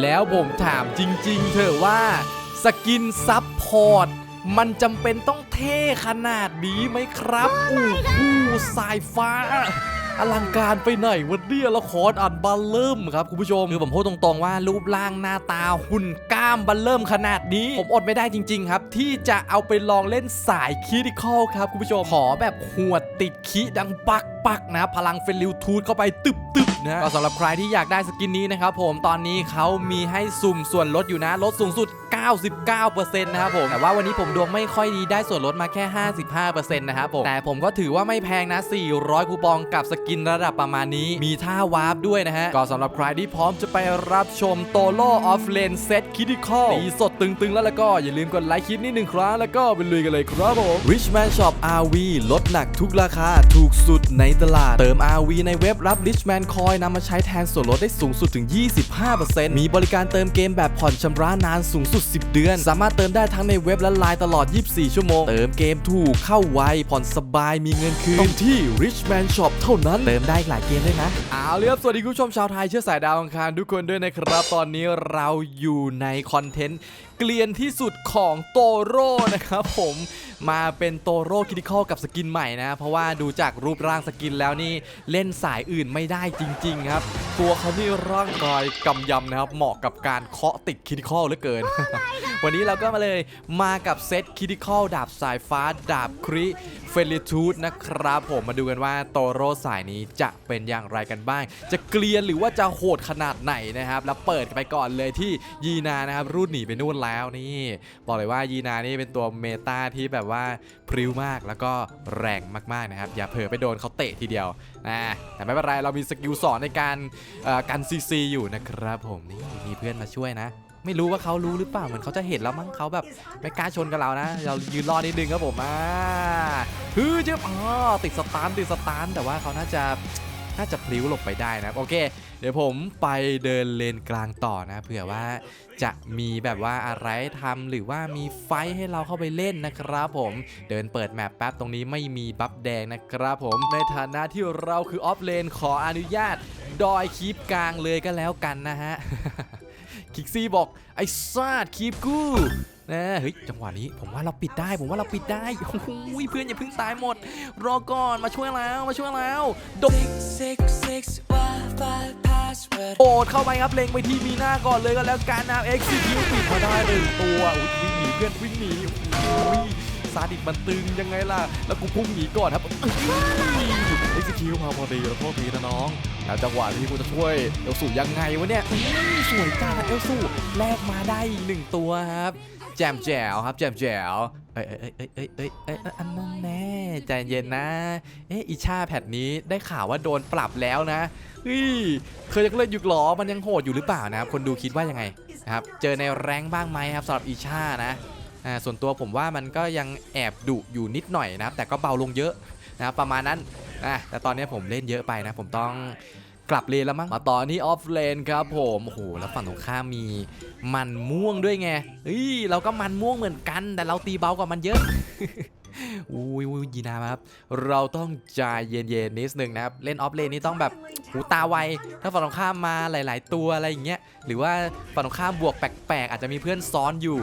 แล้วผมถามจริง ๆเถอะว่าสกินซับพอร์ตมันจำเป็นต้องเท่ขนาดนี้ไหมครับอู้หูสายฟ้า อลังการไปไหนวันนี้ละครอันบัลเริ่มครับคุณผู้ชมคือผมพูดตรงๆว่ารูปร่างหน้าตาหุ่นกล้ามบัลเริ่มขนาดนี้ ผมอดไม่ได้จริง ๆ ครับ ที่จะเอาไปลองเล่นสายคิดิคอลครับคุณผู้ชมขอแบบหวดติดคิดังปักปักนะ พลังเฟลิวทูดเข้าไปตึบตึบ นะก็สำหรับใครที่อยากได้สกินนี้นะครับผมตอนนี้เขามีให้สุ่มส่วนลดอยู่นะลดสูงสุด 99%นะครับผมแต่ว่าวันนี้ผมดวงไม่ค่อยดีได้ส่วนลดมาแค่ 55%นะครับผมแต่ผมก็ถือว่าไม่แพงนะ 400 คูปองกับสกินระดับประมาณนี้ มีท่าวาร์ปด้วยนะฮะก็สำหรับใครที่พร้อมจะไปรับชมโตโลออฟเลนเซตคิดิคอลตีสดตึงๆ แล้วแล้วก็อย่าลืมกดไลค์คลิปนี้หนึ่งครั้งแล้วก็ไปลุยกันเลยครับผม Richman Shop RV ลดหนักทุกราคาถูกสุดในตลาดเติม RV ในเว็บรับ Richman Coin นำมาใช้แทนส่วนลดได้สูงสุดถึง 25%มีบริการเติมเกมแบบผ่อนชำระนานสูงสุด 10 เดือน สามารถเติมได้ทั้งในเว็บและไลน์ตลอด 24 ชั่วโมง เติมเกมถูกเข้าไวผ่อนสบายมีเงินคืนต้องที่ Richman Shop เท่านั้นเติมได้อีกหลายเกมด้วยนะเอาเลยครับสวัสดีคุณผู้ชมชาวไทยเชื้อสายดาวอังคารทุกคนด้วยนะครับ ตอนนี้เราอยู่ในคอนเทนต์ เกลียนที่สุดของโตโร่นะครับผมมาเป็นโตโร่คิดิคอลกับสกินใหม่นะ เพราะว่าดูจากรูปร่างสกินแล้วนี่เล่นสายอื่นไม่ได้จริง ๆ ครับ ตัวเขานี่ร่างกายกำยำนะครับ เหมาะกับการเคาะติดคิดิคอลเหลือเกิน วันนี้เราก็มาเลยมากับเซตคิดิคอลดาบสายฟ้า ดาบคริเฟลิทูดนะครับผมมาดูกันว่าโตโรสายนี้จะเป็นอย่างไรกันบ้าง จะเกลียนหรือว่าจะโหดขนาดไหนนะครับ แล้วเปิดไปก่อนเลยที่ยีนานะครับรูดหนีไปนู่นแล้วนี่ บอกเลยว่ายีนานี่เป็นตัวเมตาที่แบบว่าพริ้วมากแล้วก็แรงมากๆนะครับ อย่าเผลอไปโดนเขาเตะทีเดียวนะแต่ไม่เป็นไรเรามีสกิลสอนในการกันซีซีอยู่นะครับผมนี่มีเพื่อนมาช่วยนะ ไม่รู้ว่าเขารู้หรือเปล่าเหมือนเขาจะเห็นแล้วมั้งเขาแบบไม่กล้าชนกับเรานะ เรายืนรอนิดนึงครับผมอ่าฮือเจ็บอ๋อติดสตาร์ติดสตาร์แต่ว่าเขาน่าจะ น่าจะพลิ้วหลบไปได้นะครับโอเค เดี๋ยวผมไปเดินเลนกลางต่อนะเผื่อว่าจะมีแบบว่าอะไรทำหรือว่ามีไฟให้เราเข้าไปเล่นนะครับผมเดินเปิดแมปแป๊บตรงนี้ไม่มีบัฟแดงนะครับผมในฐานะที่เราคือออฟเลนขออนุญาต ดอยคีปกลางเลยก็แล้วกันนะฮะคิกซี่บอกไอ้ซาดคีบกู นะเฮ้ยจังหวะนี้ผมว่าเราปิดได้ ผมว่าเราปิดได้โอ้โหเพื่อนอย่าเพิ่งตายหมด รอก่อนมาช่วยแล้วมาช่วยแล้วดมโอดเข้าไปครับเล็งไปที่มีหน้าก่อนเลยก็แล้วกันนะเอ็กซิคิวปิดมาได้หนึ่งตัววิ่งหนีเพื่อนวิ่งหนีอุ้ยซาดิสมันตึงยังไงล่ะแล้วกูพุ่งหนีก่อนครับ มาพอดีแล้วโทษทีนะน้อง แล้วจังหวะที่กูจะช่วยเอลสูยังไงวะเนี่ยสวยจ้าเอลสูแลกมาได้อีกหนึ่งตัวครับ แจมแจ๋วครับ แจมแจ๋วเอ้ยเอ้ยเอ้ยเอ้ยเอ้ยเอ้ยเอ้ยอันนั้นแน่ใจเย็นนะ เอ๊ะอีชาแพทนี้ได้ข่าวว่าโดนปรับแล้วนะเฮ้ยเคยจะเล่นยุกหรอมันยังโหดอยู่หรือเปล่านะครับคนดูคิดว่ายังไงนะครับเจอในแรงบ้างไหมครับสำหรับอีชานะอ่าส่วนตัวผมว่ามันก็ยังแอบดุอยู่นิดหน่อยนะครับแต่ก็เบาลงเยอะนะครับประมาณนั้น นะแต่ตอนนี้ผมเล่นเยอะไปนะ ผมต้องกลับเลนแล้วมั้งมาต่อที่ออฟเลนครับผมโอ้โหแล้วฝั่งตรงข้ามมีมันม่วงด้วยไงเฮ้ยเราก็มันม่วงเหมือนกัน แต่เราตีเบากว่ามันเยอะอุ้ยอุ้ยยีนาครับ เราต้องใจเย็นๆนิดนึงนะครับ เล่นออฟเลนนี่ต้องแบบหูตาไว ถ้าฝั่งตรงข้ามมาหลาย ๆ ตัวอะไรอย่างเงี้ย หรือว่าฝั่งตรงข้ามบวกแปลกๆ อาจจะมีเพื่อนซ้อนอยู่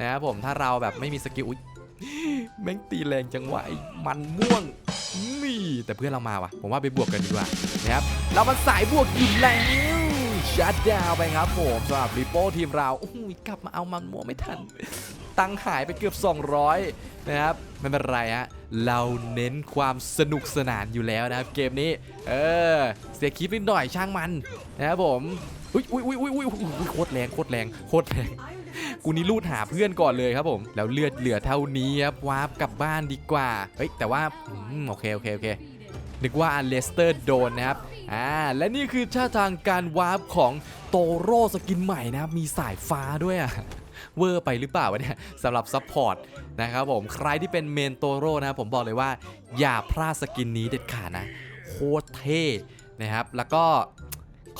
นะครับผม ถ้าเราแบบไม่มีสกิลอุ๊ย แม่งตีแรงจังวะไอ้มันม่วงนี่แต่เพื่อนเรามาวะผมว่าไปบวกกันดีกว่านะครับเรามันสายบวกอยู่แล้วชัดดาวไปครับผมสำหรับริโป้ทีมเราอุ้ยกลับมาเอามันม่วงไม่ทัน ตังหายไปเกือบ 200 นะครับไม่เป็นไรฮะเราเน้นความสนุกสนานอยู่แล้วนะครับเกมนี้ เออ เสียคลิปนิดหน่อยช่างมันนะครับผมอุ้ยอุ้ยอุ้ยอุ้ยอุ้ยโคตรแรงโคตรแรงโคตรแรง กูนี่ลูดหาเพื่อนก่อนเลยครับผม แล้วเลือดเหลือเท่านี้ครับวาร์ปกลับบ้านดีกว่า เฮ้ยแต่ว่าอืมโอเคโอเคโอเคนึกว่าเลสเตอร์โดนนะครับ อ่า และนี่คือท่าทางการวาร์ปของโตโร่สกินใหม่นะครับ มีสายฟ้าด้วยอะเวอร์ไปหรือเปล่าวะเนี่ยสำหรับซัพพอร์ตนะครับผม ใครที่เป็นเมนโตโร่นะผมบอกเลยว่าอย่าพลาดสกินนี้เด็ดขาดนะ โคตรเท่นะครับ แล้วก็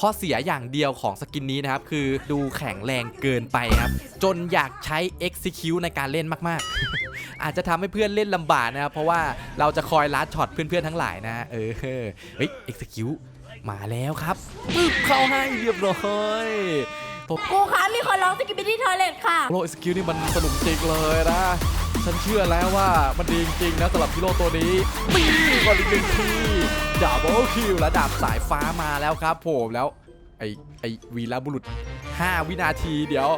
ข้อเสียอย่างเดียวของสกินนี้นะครับ คือดูแข็งแรงเกินไปครับ จนอยากใช้ Execute ในการเล่นมากๆ อาจจะทำให้เพื่อนเล่นลำบากนะครับ เพราะว่าเราจะคอยลัดช็อตเพื่อนๆทั้งหลายนะ เออ เฮ้ย Execute มาแล้วครับปึ๊บเข้าให้เรียบร้อยโทษครูคะมีคนร้องสกิปปี้ทอยเลตค่ะโลสกิลนี่มันสนุกจริงเลยนะ ฉันเชื่อแล้วว่ามันดีจริงๆนะสำหรับฮีโร่ตัวนี้ปีก่อนอีกหนึ่งที ดับเบิลคิวและดาบสายฟ้ามาแล้วครับผมแล้วไอไอวีรบุรุษ 5 วินาทีเดี๋ยว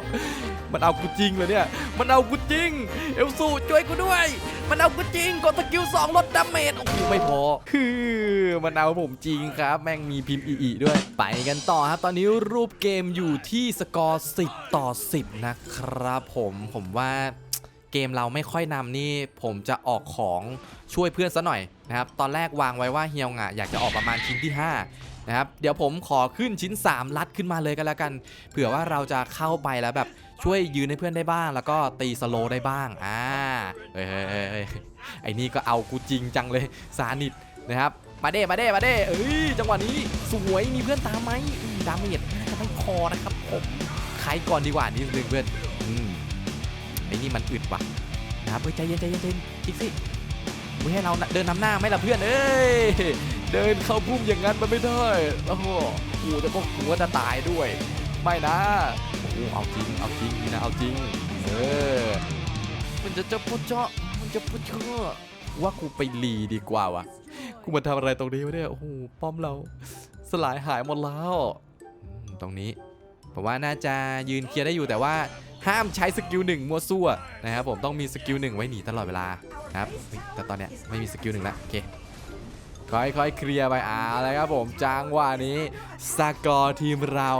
มันเอากูจริงเลยเนี่ย มันเอากูจริง เอลสูช่วยกูด้วย มันเอากูจริงกดสกิล2ลดดาเมจโอ้โหไม่พอคือมันเอาผมจริงครับ แม่งมีพิมพ์อีๆด้วย ไปกันต่อครับ ตอนนี้รูปเกมอยู่ที่สกอร์ 10 ต่อ 10 นะครับผมผมว่า เกมเราไม่ค่อยนำนี่ผมจะออกของช่วยเพื่อนซะหน่อยนะครับตอนแรกวางไว้ว่าเฮียวงะอยากจะออกประมาณชิ้นที่ 5 นะครับ เดี๋ยวผมขอขึ้นชิ้น 3 ลัดขึ้นมาเลยกันแล้วกัน เผื่อว่าเราจะเข้าไปแล้วแบบช่วยยืนให้เพื่อนได้บ้าง แล้วก็ตีสโลได้บ้างอ่าเฮ้ยไอ้นี่ก็เอากูจริงจังเลยซานิดนะครับมาเด้มาเด้มาเด้เอ้ยจังหวะนี้สวยมีเพื่อนตามไหมอืมดาเมจน่าจะไม่พอนะครับผมใครก่อนดีกว่านิดนึงเพื่อนอืม อ้นี่มันอึดว่ะนะครับเฮ้ยใจเย็นใจเย็นใจเย็นอีกสิมึงให้เราเดินนำหน้าไหมล่ะเพื่อนเอ้ยเดินเข้าพุ่มอย่างนั้นมันไม่ได้โอ้โหกูจะก็กลัวจะตายด้วย ไม่นะโอ้โหเอาจริงเอาจริงนะเอาจริงเออมันจะจะพุดเจาะมันจะพุดเจาะว่ากูไปรีดีกว่าวะกูมาทำอะไรตรงนี้วะเนี่ยโอ้โหป้อมเราสลายหายหมดแล้วตรงนี้ผมว่าน่าจะยืนเคลียร์ได้อยู่แต่ว่า ห้ามใช้สกิลหนึ่งมั่วซั่วนะครับผมต้องมีสกิลหนึ่งไว้หนีตลอดเวลาครับแต่ตอนเนี้ยไม่มีสกิลหนึ่งแล้วโอเคค่อยๆเคลียร์ไปอ่าแล้วครับผมจังหวะนี้สกอร์ทีมเรา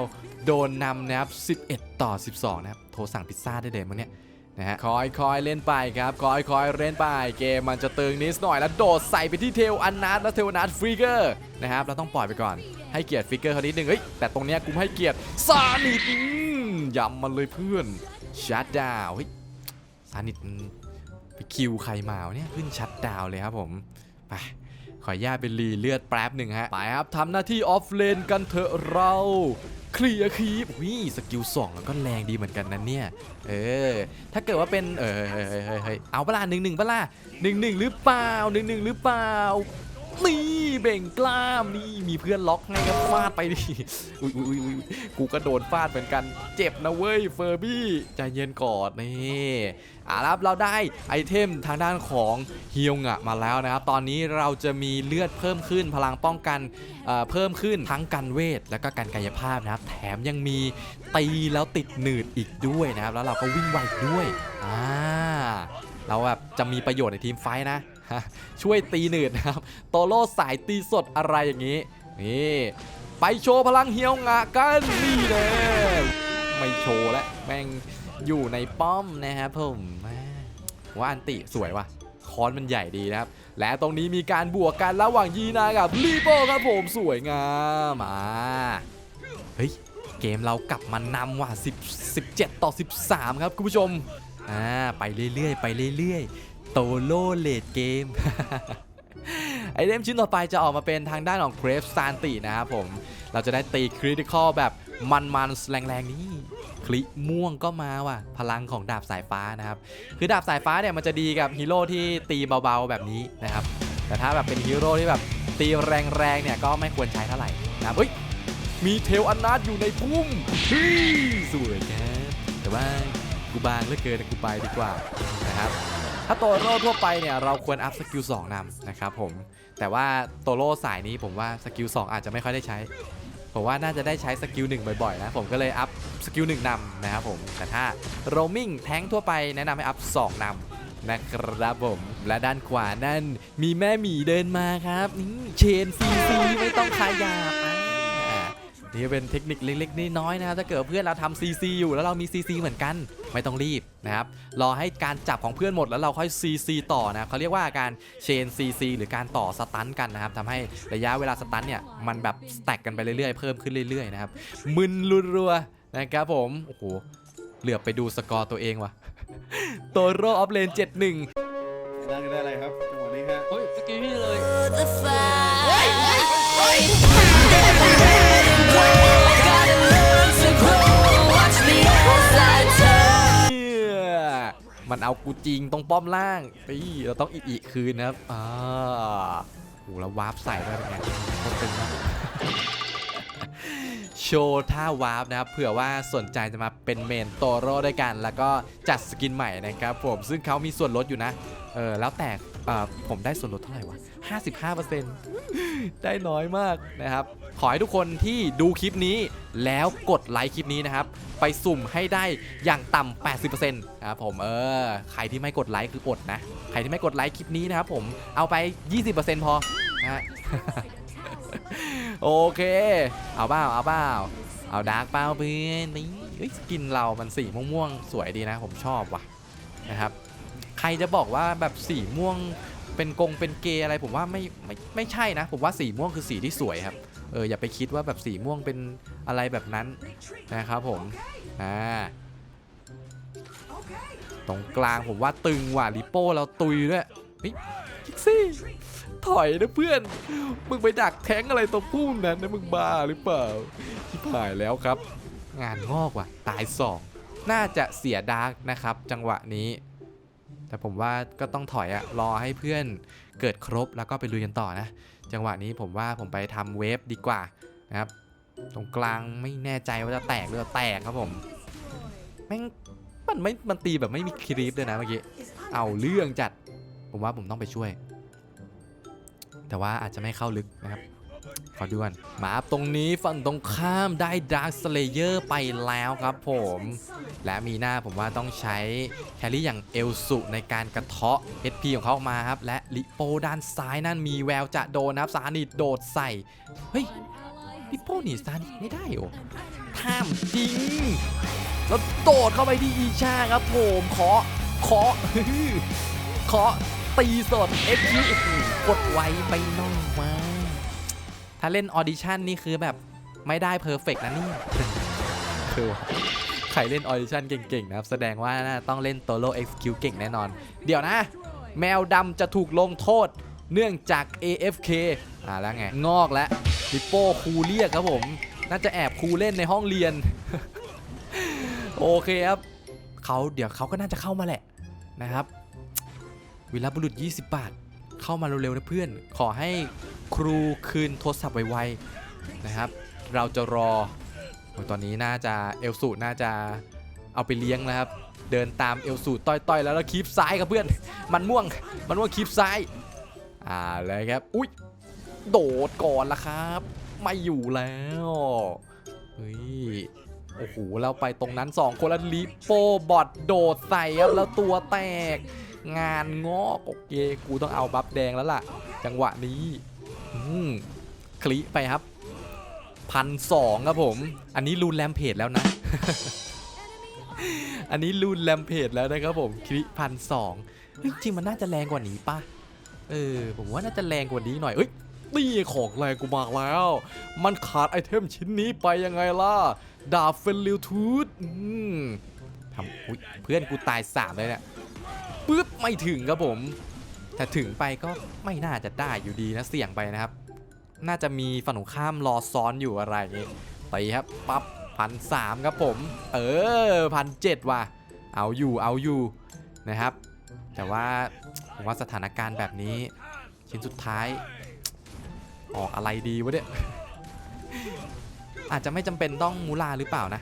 โดนนำนะครับ 11 ต่อ 12 นะครับ โทรสั่งพิซซ่าได้เลยมั้งเนี่ยนะฮะคอยคอยเล่นไปครับคอยคอยเล่นไป เกมมันจะตึงนิดหน่อยแล้วโดดใส่ไปที่เทลอันนัทแล้วเทลอันนัทฟรีเกอร์นะครับเราต้องปล่อยไปก่อนให้เกียรติฟิกเกอร์เขานิดนึงเฮ้ยแต่ตรงเนี้ยกูให้เกียรติซานิด ยำมันเลยเพื่อนชัดดาวเฮ้ยซานิดมันไปคิวใครมาวเนี่ยขึ้นชัดดาวเลยครับผมไปขออนุญาตเป็นรีเลือดแป๊บหนึ่งฮะไปครับทำหน้าที่ออฟเลนกันเถอะเราเคลียร์คีปวิสกิลสองแล้วก็แรงดีเหมือนกันนะเนี่ย เออ ถ้าเกิดว่าเป็นเออเฮ้ยเฮ้ยเอาเปล่าหนึ่งหนึ่งเปล่าหนึ่งหนึ่งหรือเปล่าหนึ่งหนึ่งหรือเปล่า นี่เบ่งกล้ามนี่มีเพื่อนล็อกให้ก็ฟาดไปดิอุ้ยอุ้ยอุ้ยกูก็โดนฟาดเหมือนกัน เจ็บนะเว้ยเฟอร์บี้ใจเย็นก่อนนี่อะครับเราได้ไอเทมทางด้านของเฮียงะมาแล้วนะครับตอนนี้เราจะมีเลือดเพิ่มขึ้นพลังป้องกันเอ่อเพิ่มขึ้นทั้งกันเวท แล้วก็การกายภาพนะครับ แถมยังมีตีแล้วติดหนืดอีกด้วยนะครับ แล้วเราก็วิ่งไวด้วยอ่าเราแบบจะมีประโยชน์ในทีมไฟนะช่วยตีหนืดนะครับ โตโร่สายตีสดอะไรอย่างนี้ นี่ ไปโชว์พลังเฮียวงะกันนี่เลยไม่โชว์แล้วแม่งอยู่ในป้อมนะครับผมว่าอันติสวยว่ะคอนมันใหญ่ดีนะครับ และตรงนี้มีการบวกกันระหว่างยีนากับลีโป้ครับผมสวยงามมาเฮ้ยเกมเรากลับมานำว่ะ10 17 ต่อ 13 ครับคุณผู้ชมอ่าไปเรื่อยๆ ไปเรื่อยๆ โตโลเลดเกมไอเทมชิ้นต่อไปจะออกมาเป็นทางด้านของเครฟซานตินะครับผม เราจะได้ตีคริติคอลแบบมันๆแรงๆ นี่คลิม่วงก็มาว่ะ พลังของดาบสายฟ้านะครับ คือดาบสายฟ้าเนี่ยมันจะดีกับฮีโร่ที่ตีเบาๆแบบนี้นะครับ แต่ถ้าแบบเป็นฮีโร่ที่แบบตีแรงๆเนี่ยก็ไม่ควรใช้เท่าไหร่นะครับเฮ้ย มีเทลอันนาดอยู่ในพุ่มสวยครับแต่ว่ากูบางเหลือเกินกูไปดีกว่านะครับ ถ้าโตโร่ทั่วไปเนี่ยเราควรอัพสกิล2นำนะครับผม แต่ว่าโตโร่สายนี้ผมว่าสกิล2อาจจะไม่ค่อยได้ใช้ ผมว่าน่าจะได้ใช้สกิล1บ่อยๆนะผมก็เลยอัพสกิล1นำนะครับผม แต่ถ้าโรมิงแท้งทั่วไปแนะนำให้อัพ2นำนะครับผม และด้านขวานั่นมีแม่หมีเดินมาครับนี่เชนซีซีไม่ต้องขยับอ่า นี่เป็นเทคนิคเล็กๆน้อยๆนะครับถ้าเกิดเพื่อนเราทำ CC อยู่แล้วเรามี CC เหมือนกัน ไม่ต้องรีบนะครับรอให้การจับของเพื่อนหมดแล้วเราค่อย CC ต่อนะครับเขาเรียกว่าการเชน CC หรือการต่อสตันกันนะครับทำให้ระยะเวลาสตันเนี่ยมันแบบสแต็กกันไปเรื่อยๆเพิ่มขึ้นเรื่อยๆนะครับมึนรัวๆนะครับผมโอ้โหเหลือบไปดูสกอร์ตัวเองว่ะโตโรออฟเลน71ได้ได้อะไรครับจังหวะนี้ฮะเฮ้ยสกิลพี่เลย มันเอากูจริงตรงป้อมล่างนี่เราต้องอีอีคืนนะครับอ่าโหแล้ววาร์ปใส่ด้ยเป็นไงโคตรตึงมากโชว์ท่าวาร์ปนะครับเผื่อว่าสนใจจะมาเป็นเมนโตโร่ด้วยกัน แล้วก็จัดสกินใหม่นะครับผมซึ่งเขามีส่วนลดอยู่นะเออแล้วแต่ ผมได้ส่วนลดเท่าไหร่วะ 55%ได้น้อยมากนะครับ ขอให้ทุกคนที่ดูคลิปนี้แล้วกดไลค์คลิปนี้นะครับ ไปสุ่มให้ได้อย่างต่ำ 80%นะครับผม เออ ใครที่ไม่กดไลค์คืออดนะ ใครที่ไม่กดไลค์คลิปนี้นะครับผม เอาไป 20%พอนะฮะโอเค เอาเปล่า เอาเปล่า เอาดาร์กเปล่าเพื่อนนี่สกินเรามันสีม่วงๆ สวยดีนะ ผมชอบว่ะนะครับ ใครจะบอกว่าแบบสีม่วงเป็นกงเป็นเกย์อะไรผมว่าไม่ไม่ไม่ใช่นะ ผมว่าสีม่วงคือสีที่สวยครับเอออย่าไปคิดว่าแบบสีม่วงเป็นอะไรแบบนั้นนะครับผมอ่าตรงกลางผมว่าตึงว่ะลิโป้เราตุยด้วยเฮ้ยคิกซี่ถอยนะเพื่อน มึงไปดักแทงอะไรตัวพุ่มนั้นนะมึงบ้าหรือเปล่าที่ผ่ายแล้วครับ งานงอกว่ะ ตายสองน่าจะเสียดาร์กนะครับ จังหวะนี้ แต่ผมว่าก็ต้องถอยอะรอให้เพื่อนเกิดครบแล้วก็ไปลุยกันต่อนะ จังหวะนี้ผมว่าผมไปทำเวฟดีกว่านะครับ ตรงกลางไม่แน่ใจว่าจะแตกหรือจะแตกครับผมแม่งมันไม่มันตีแบบไม่มีคลิปด้วยนะเมื่อกี้เอาเรื่องจัด ผมว่าผมต้องไปช่วย แต่ว่าอาจจะไม่เข้าลึกนะครับ อดูก่อนมาตรงนี้ฝั่งตรงข้ามได้ดาร์ s สเลเยอร์ไปแล้วครับผม และมีหน้าผมว่าต้องใช้แครี่อย่างเอลสุในการกระเทาะ HP ของเขาออกมาครับ และลิโปด้านซ้ายนั่นมีแววจะโดนนะครับซานิดโดดใส่ เฮ้ยลิโปหนีซานิดไม่ได้โอ้ท่ามจริง แล้วโดดเข้าไปที่อีชาครับผมเคาะเคาะเคาะตีสด XQ โอ้โหกดไว้ไปน้องมา ถ้าเล่นออดิชั่นนี่คือแบบไม่ได้เพอร์เฟกนะนี่คือใครเล่นออดิชั่นเก่งๆนะครับ แสดงว่าน่าต้องเล่นโตโล XQ เก่งแน่นอน เดี๋ยวนะ แมวดำจะถูกลงโทษเนื่องจาก AFK อ่าแล้วไง งอกแล้วลิปโป้ครูเรียกครับผม น่าจะแอบครูเล่นในห้องเรียน โอเคครับเขาเดี๋ยวเขาก็น่าจะเข้ามาแหละนะครับ วิลาบุรุษ 20 บาท เข้ามาเร็วๆนะเพื่อน ขอให้ ครูคืนโทรศัพท์ไวๆนะครับ เราจะรอตอนนี้น่าจะเอลสูน่าจะเอาไปเลี้ยงนะครับ เดินตามเอลสูต้อยๆ แล้วแล้วคีบซ้ายครับเพื่อน มันม่วงมันม่วงคีบซ้ายอ่าเลยครับอุ๊ยโดดก่อนละครับไม่อยู่แล้วเฮ้ยโอ้โหเราไปตรงนั้น 2 คนแล้วลิโปบอทโดดใส่ครับแล้วตัวแตก งานงอกโอเคกูต้องเอาบัฟแดงแล้วล่ะ จังหวะนี้ คลิไปครับพันสองครับผม อันนี้รูนแรมเพจแล้วนะ อันนี้รูนแรมเพจแล้วนะครับผมคลิพันสองจริงมันน่าจะแรงกว่านี้ปะเออ ผมว่าน่าจะแรงกว่านี้หน่อยเอ้ยนี่ของแรงกูมาแล้ว มันขาดไอเทมชิ้นนี้ไปยังไงล่ะ ดาบเฟนลิวทูดอืมทำเพื่อนกูตายสามเลยเนี่ยปึ๊บไม่ถึงครับผม แต่ถึงไปก็ไม่น่าจะได้อยู่ดีนะเสี่ยงไปนะครับ น่าจะมีฝั่งตรงข้ามรอซ้อนอยู่อะไรอย่างงี้ตีครับปั๊บพันสามครับผม เออพันเจ็ดว่ะ เอาอยู่เอาอยู่นะครับ แต่ว่าผมว่าสถานการณ์แบบนี้ ชิ้นสุดท้าย ออกอะไรดีวะเนี่ยอาจจะไม่จำเป็นต้องมูลาหรือเปล่านะ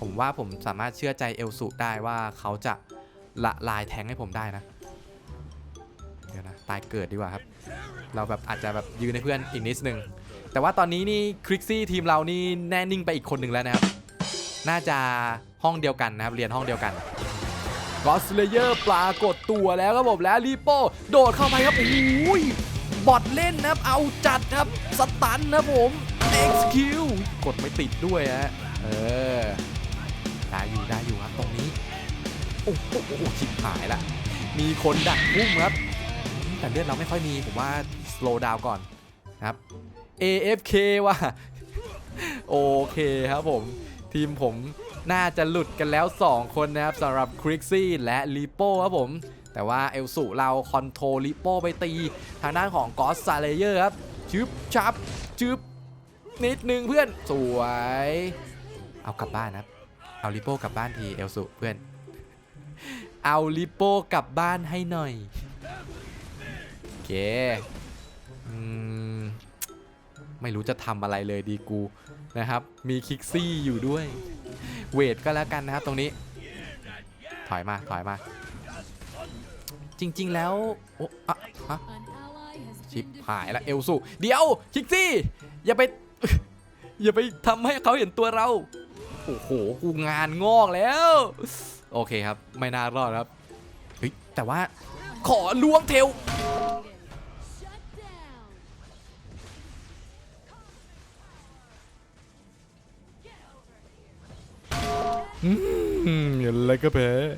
ผมว่าผมสามารถเชื่อใจเอลสุได้ว่าเขาจะละลายแทงให้ผมได้นะ ตายเกิดดีกว่าครับ เราแบบอาจจะแบบยืนให้เพื่อนอีกนิดนึง แต่ว่าตอนนี้นี่คริกซี่ทีมเรานี่แน่นิ่งไปอีกคนหนึ่งแล้วนะครับ น่าจะห้องเดียวกันนะครับ เรียนห้องเดียวกันกอสเลเยอร์ปรากฏตัวแล้วครับผมแล้วรีโป้โดดเข้าไปครับโอ้ยบอทเล่นนะครับ เอาจัดครับ สตันนะครับผม XQ กดไม่ติดด้วยฮะ เออ ได้อยู่ได้อยู่ครับตรงนี้ โอ้โหโอ้โหชิบหายละ มีคนดักพุ่มครับ แต่เลือดเราไม่ค่อยมีผมว่า slow down ก่อนนะครับ AFK ว่ะโอเคครับผม ทีมผมน่าจะหลุดกันแล้ว 2 คนนะครับสำหรับคริกซี่และลิโป้ครับผม แต่ว่าเอลสุเราคอนโทรลิโป้ไปตี ทางด้านของกอสซาเลเยอร์ครับชึบชับชึบนิดนึงเพื่อนสวย เอากลับบ้านนะครับ เอาลิโป้กลับบ้านทีเอลสุเพื่อน เอาลิโป้กลับบ้านให้หน่อย อืมไม่รู้จะทำอะไรเลยดีกูนะครับ มีคิกซี่อยู่ด้วย เวทก็แล้วกันนะครับตรงนี้ ถอยมาถอยมา จริง ๆ แล้วโอ้อะฮะชิปหายละเอลสูเดี๋ยวคิกซี่ อย่าไป อย่าไปทำให้เขาเห็นตัวเรา โอ้โห กูงานงอกแล้ว โอเคครับ ไม่น่ารอดครับ เฮ้ย แต่ว่าขอล้วงเทล mm, you're like a pet.